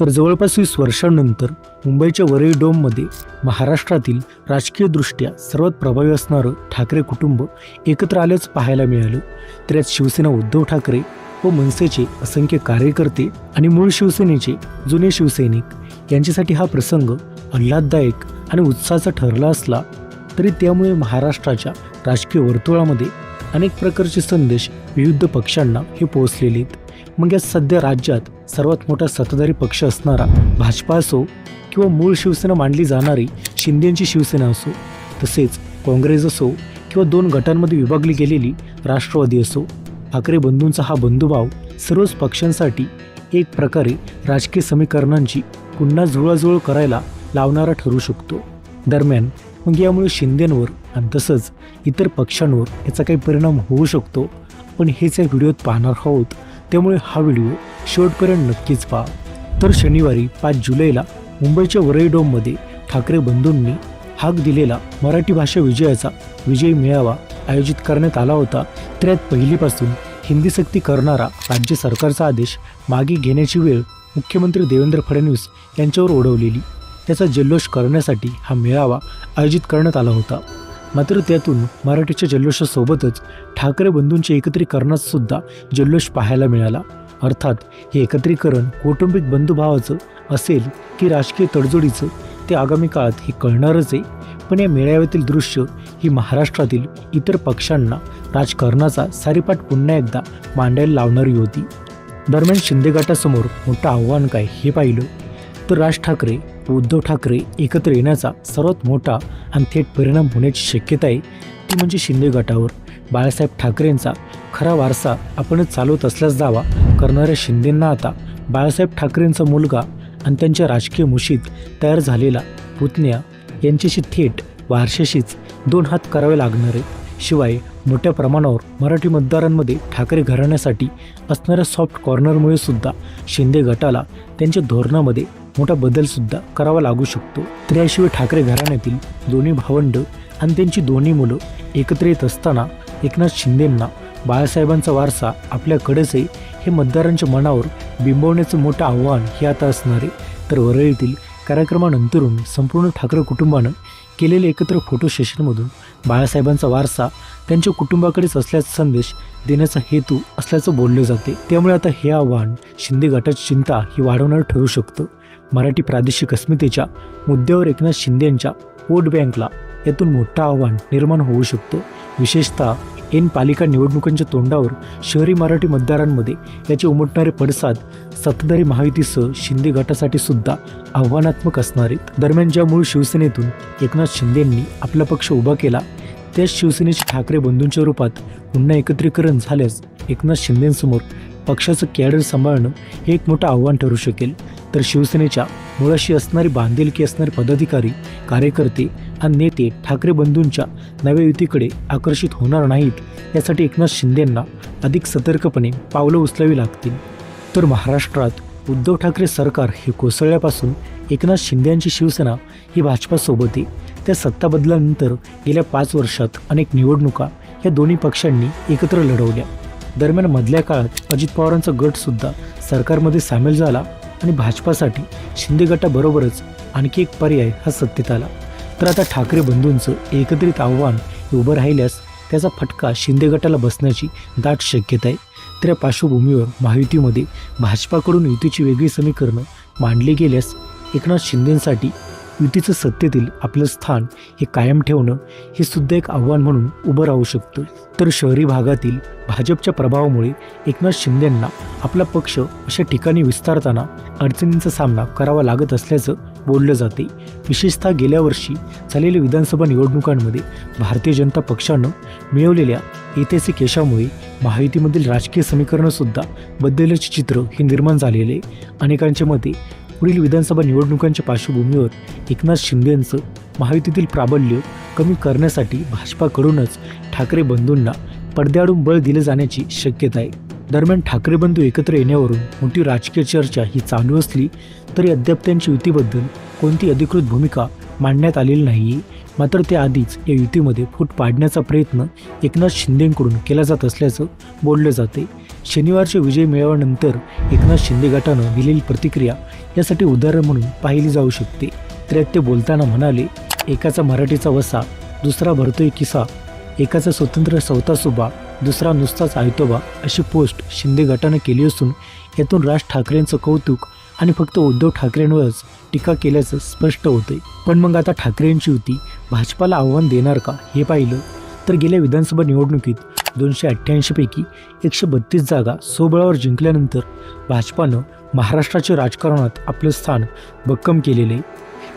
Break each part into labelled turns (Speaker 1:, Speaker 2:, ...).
Speaker 1: तर जवळपास वीस वर्षांनंतर मुंबईच्या वरळी डोममध्ये महाराष्ट्रातील राजकीयदृष्ट्या सर्वात प्रभावी असणारं ठाकरे कुटुंब एकत्र आल्याचं पाहायला मिळालं. तर यात शिवसेना उद्धव ठाकरे व मनसेचे असंख्य कार्यकर्ते आणि मूळ शिवसेनेचे जुने शिवसैनिक यांच्यासाठी हा प्रसंग आल्हाददायक आणि उत्साहाचा ठरला असला तरी त्यामुळे महाराष्ट्राच्या राजकीय वर्तुळामध्ये अनेक प्रकारचे संदेश विविध पक्षांना हे पोहोचलेले आहेत. मग या सध्या राज्यात सर्वात मोठा सत्ताधारी पक्ष असणारा भाजपा असो किंवा मूळ शिवसेना मांडली जाणारी शिंदेची शिवसेना असो तसेच काँग्रेस असो किंवा दोन गटांमध्ये विभागली गेलेली राष्ट्रवादी असो ठाकरे बंधूंचा हा बंधुभाव सर्वच पक्षांसाठी एक प्रकारे राजकीय समीकरणांची पुन्हा जुळाजुळ करायला लावणारा ठरू शकतो. दरम्यान मग यामुळे शिंदेंवर आणि तसंच इतर पक्षांवर याचा काही परिणाम होऊ शकतो पण हेच या व्हिडिओत पाहणार आहोत. त्यामुळे हा व्हिडिओ शेवटपर्यंत नक्कीच पहा. तर शनिवारी पाच जुलैला मुंबईच्या वरळी डोममध्ये ठाकरे बंधूंनी हाक दिलेला मराठी भाषा विजयाचा विजय मेळावा आयोजित करण्यात आला होता. तर यात पहिलीपासून हिंदी सक्ती करणारा राज्य सरकारचा आदेश मागे घेण्याची वेळ मुख्यमंत्री देवेंद्र फडणवीस यांच्यावर ओढवलेली. त्याचा जल्लोष करण्यासाठी हा मेळावा आयोजित करण्यात आला होता. मात्र त्यातून मराठीच्या जल्लोषासोबतच ठाकरे बंधूंच्या एकत्रीकरणात सुद्धा जल्लोष पाहायला मिळाला. अर्थात हे एकत्रीकरण कौटुंबिक बंधुभावाचं असेल की राजकीय तडजोडीचं ते आगामी काळात हे कळणारच आहे. पण या मेळाव्यातील दृश्य ही महाराष्ट्रातील इतर पक्षांना राजकारणाचा सारीपाठ पुन्हा एकदा मांडायला लावणारी होती. दरम्यान शिंदे गटासमोर मोठं आव्हान काय हे पाहिलं तर राज ठाकरे उद्धव ठाकरे एकत्र येण्याचा सर्वात मोठा आणि थेट परिणाम होण्याची शक्यता आहे ती म्हणजे शिंदे गटावर. बाळासाहेब ठाकरेंचा खरा वारसा आपणच चालवत असल्यास दावा करणाऱ्या शिंदेंना आता बाळासाहेब ठाकरेंचा मुलगा आणि त्यांच्या राजकीय मुशीत तयार झालेला पुतण्या यांच्याशी थेट वारशाशीच दोन हात करावे लागणार आहे शिवाय मोठ्या प्रमाणावर मराठी मतदारांमध्ये ठाकरे घराण्यासाठी असणाऱ्या सॉफ्ट कॉर्नरमुळे सुद्धा शिंदे गटाला त्यांच्या धोरणामध्ये मोठा बदलसुद्धा करावा लागू शकतो. तर याशिवाय ठाकरे घराण्यातील दोन्ही भावंड आणि त्यांची दोन्ही मुलं एकत्र येत असताना एकनाथ शिंदेंना बाळासाहेबांचा वारसा आपल्याकडेच आहे हे मतदारांच्या मनावर बिंबवण्याचं मोठं आव्हान हे आता असणारे. तर वरळीतील कार्यक्रमानंतरून संपूर्ण ठाकरे कुटुंबानं केलेले एकत्र फोटो सेशनमधून बाळासाहेबांचा वारसा त्यांच्या कुटुंबाकडेच असल्याचा संदेश देण्याचा हेतू असल्याचं बोलले जाते. त्यामुळे आता हे आव्हान शिंदे गटाची चिंता ही वाढवणार ठरू शकतं. मराठी प्रादेशिक अस्मितेच्या मुद्द्यावर एकनाथ शिंदेंच्या वोट बँकला यातून मोठं आव्हान निर्माण होऊ शकतं. विशेषतः एन पालिका निवडणुकांच्या तोंडावर शहरी मराठी मतदारांमध्ये याचे उमटणारे पडसाद सत्ताधारी महायुतीसह शिंदे गटासाठी सुद्धा आव्हानात्मक असणार आहेत. दरम्यान ज्या मूळ शिवसेनेतून एकनाथ शिंदेंनी आपला पक्ष उभा केला त्याच शिवसेनेचे ठाकरे बंधूंच्या रूपात पुन्हा एकत्रीकरण झाल्यास एकनाथ शिंदेंसमोर पक्षाचं कॅडर सांभाळणं हे एक मोठं आव्हान ठरू शकेल. तर शिवसेनेच्या मुळाशी असणारी बांधिलकी असणारे पदाधिकारी कार्यकर्ते आणि नेते ठाकरे बंधूंच्या नव्या युतीकडे आकर्षित होणार नाहीत यासाठी एकनाथ शिंदेंना अधिक सतर्कपणे पावलं उचलावी लागतील. तर महाराष्ट्रात उद्धव ठाकरे सरकार हे कोसळल्यापासून एकनाथ शिंदेंची शिवसेना ही भाजपासोबत आहे. त्या सत्ता बदलानंतर गेल्या पाच वर्षात अनेक निवडणुका या दोन्ही पक्षांनी एकत्र लढवल्या. दरम्यान मधल्या काळात अजित पवारांचा गटसुद्धा सरकारमध्ये सामील झाला. आणि भाजपासाठी शिंदे गटाबरोबरच आणखी एक पर्याय हा सत्तेत आला. तर आता ठाकरे बंधूंचं एकत्रित आव्हान हे उभं राहिल्यास त्याचा फटका शिंदे गटाला बसण्याची दाट शक्यता आहे. तर या पार्श्वभूमीवर महायुतीमध्ये भाजपाकडून युतीची वेगळी समीकरणं मांडली गेल्यास एकनाथ शिंदेंसाठी युतीचं सत्तेतील आपलं स्थान हे कायम ठेवणं हे सुद्धा एक आव्हान म्हणून उभं राहू शकतं तर शहरी भागातील भाजपच्या प्रभावामुळे एकनाथ शिंदेंना आपला पक्ष अशा ठिकाणी विस्तारताना अडचणींचा सामना करावा लागत असल्याचं बोललं जाते विशेषतः गेल्या वर्षी झालेल्या विधानसभा निवडणुकांमध्ये भारतीय जनता पक्षानं मिळवलेल्या ऐतिहासिक यशामुळे माहितीमधील राजकीय समीकरणंसुद्धा बदलल्याचे चित्र हे निर्माण झालेले आहे. अनेकांच्या मते पुढील विधानसभा निवडणुकांच्या पार्श्वभूमीवर एकनाथ शिंदेंचं महायुतीतील प्राबल्य कमी करण्यासाठी भाजपाकडूनच ठाकरे बंधूंना पडद्याआडून बळ दिले जाण्याची शक्यता आहे. दरम्यान ठाकरे बंधू एकत्र येण्यावरून मोठी राजकीय चर्चा ही चालू असली तरी अद्याप त्यांची युतीबद्दल कोणती अधिकृत भूमिका मांडण्यात आलेली नाही मात्र त्याआधीच या युतीमध्ये फूट पाडण्याचा प्रयत्न एकनाथ शिंदेंकडून केला जात असल्याचं बोललं जाते. शनिवारचे विजय मिळवल्यानंतर एकनाथ शिंदे गटानं दिलेली प्रतिक्रिया यासाठी उदाहरण म्हणून पाहिली जाऊ शकते. त्यात ते बोलताना म्हणाले एकाचा मराठीचा वसा दुसरा भरतोय किसा एकाचा स्वतंत्र सवता सुबा दुसरा नुसताच आयतोबा अशी पोस्ट शिंदे गटानं केली असून यातून राज ठाकरेंचं कौतुक आणि फक्त उद्धव ठाकरेंवरच टीका केल्याचं स्पष्ट होतंय पण मग आता ठाकरेंची युती भाजपाला आव्हान देणार का हे पाहिलं तर गेल्या विधानसभा निवडणुकीत दोनशे अठ्ठ्याऐंशीपैकी एकशे बत्तीस जागा सोबळावर जिंकल्यानंतर भाजपानं महाराष्ट्राच्या राजकारणात आपलं स्थान भक्कम केलेलं आहे.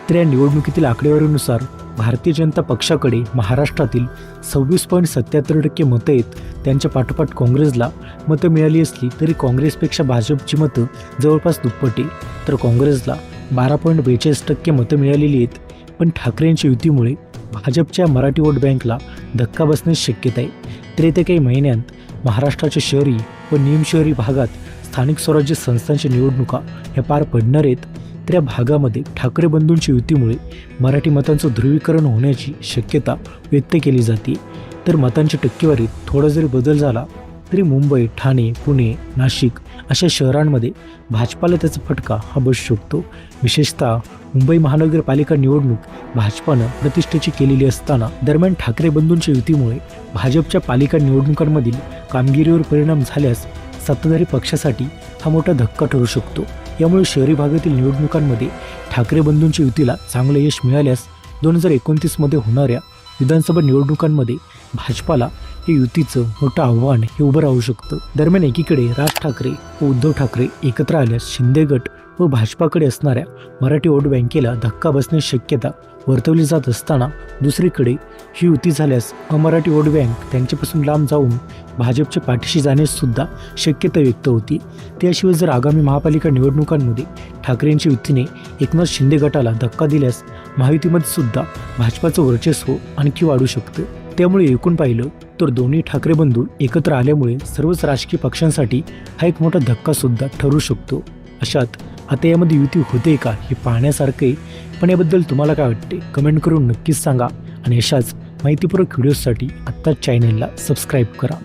Speaker 1: तर या निवडणुकीतील आकडेवारीनुसार भारतीय जनता पक्षाकडे महाराष्ट्रातील सव्वीस पॉईंट सत्याहत्तर टक्के मतं आहेत. त्यांच्या पाठोपाठ काँग्रेसला मतं मिळाली असली तरी काँग्रेसपेक्षा भाजपची मतं जवळपास दुप्पटी तर काँग्रेसला बारा पॉईंट बेचाळीस टक्के मतं मिळालेली आहेत. पण ठाकरेंच्या युतीमुळे भाजपच्या मराठी वोट बँकला धक्का बसण्याची शक्यता आहे. तर येत्या काही महिन्यांत महाराष्ट्राच्या शहरी व निमशहरी भागात स्थानिक स्वराज्य संस्थांच्या निवडणुका ह्या पार पडणार आहेत. त्या भागामध्ये ठाकरे बंधूंच्या युतीमुळे मराठी मतांचं ध्रुवीकरण होण्याची शक्यता व्यक्त केली जाते. तर मतांच्या टक्केवारीत थोडा जरी बदल झाला तरी मुंबई ठाणे पुणे नाशिक अशा शहरांमध्ये भाजपाला त्याचा फटका हा बसू शकतो. विशेषतः मुंबई महानगरपालिका निवडणूक भाजपानं प्रतिष्ठेची केलेली असताना दरम्यान ठाकरे बंधूंच्या युतीमुळे भाजपच्या पालिका निवडणुकांमधील कामगिरीवर परिणाम झाल्यास सत्ताधारी पक्षासाठी हा मोठा धक्का ठरू शकतो. यामुळे शहरी भागातील निवडणुकांमध्ये ठाकरे बंधूंच्या युतीला चांगलं यश मिळाल्यास दोन हजार एकोणतीसमध्ये होणाऱ्या विधानसभा निवडणुकांमध्ये भाजपाला हे युतीचं मोठं आव्हान हे उभं राहू शकतं. दरम्यान एकीकडे राज ठाकरे व उद्धव ठाकरे एकत्र आल्यास शिंदे गट व भाजपाकडे असणाऱ्या मराठी वोट बँकेला धक्का बसण्याची शक्यता वर्तवली जात असताना दुसरीकडे ही युती झाल्यास अमराठी वोट बँक त्यांच्यापासून लांब जाऊन भाजपच्या पाठीशी जाण्याससुद्धा शक्यता व्यक्त होती. त्याशिवाय जर आगामी महापालिका निवडणुकांमध्ये ठाकरेंच्या युतीने एकनाथ शिंदे गटाला धक्का दिल्यास महायुतीमध्ये सुद्धा भाजपाचं वर्चस्व आणखी वाढू शकतं. त्यामुळे एकूण पाहिलं तर दोन्ही ठाकरे बंधू एकत्र आल्यामुळे सर्वच राजकीय पक्षांसाठी हा एक मोठा धक्कासुद्धा ठरू शकतो. अशात आता यामध्ये युती होते का हे पाहण्यासारखं आहे पण याबद्दल तुम्हाला काय वाटते? कमेंट करून नक्कीच सांगा. आणि अशाच माहितीपूर्वक व्हिडिओजसाठी आत्ताच चॅनेलला सबस्क्राईब करा.